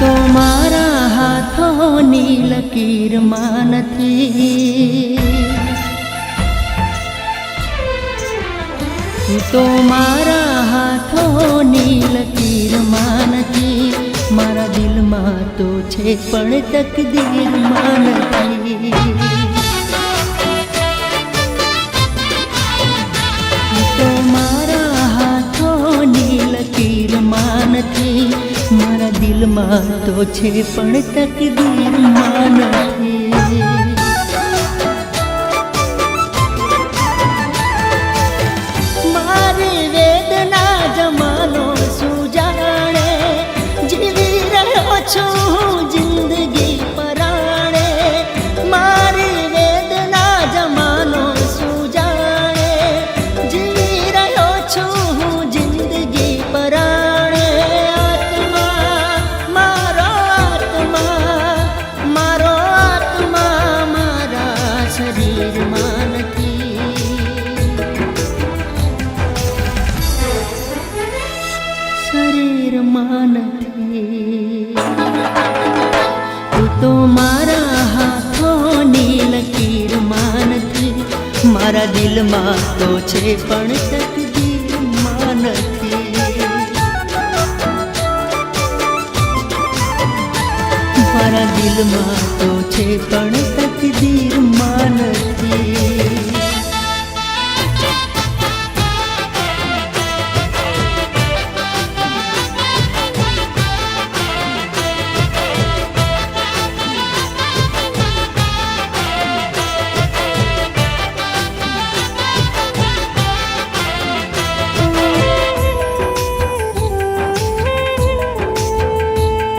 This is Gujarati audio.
તો મારા હાથોની લકીરમાં નથી. તું મારા હાથોની લકીરમાં નથી. મારા દિલમાં તો છે પણ તકદીરમાં નથી. તો મારા હાથોની લકીરમાં નથી. મારા દિલમાં તો છે પણ તકદીરમાં નથી શરીરમાં નથી તું તો મારા હાથોની લકીરમાં નથી મારા દિલમાં તો છે પણ તકદીરમાં નથી મારા દિલમાં તો છે પણ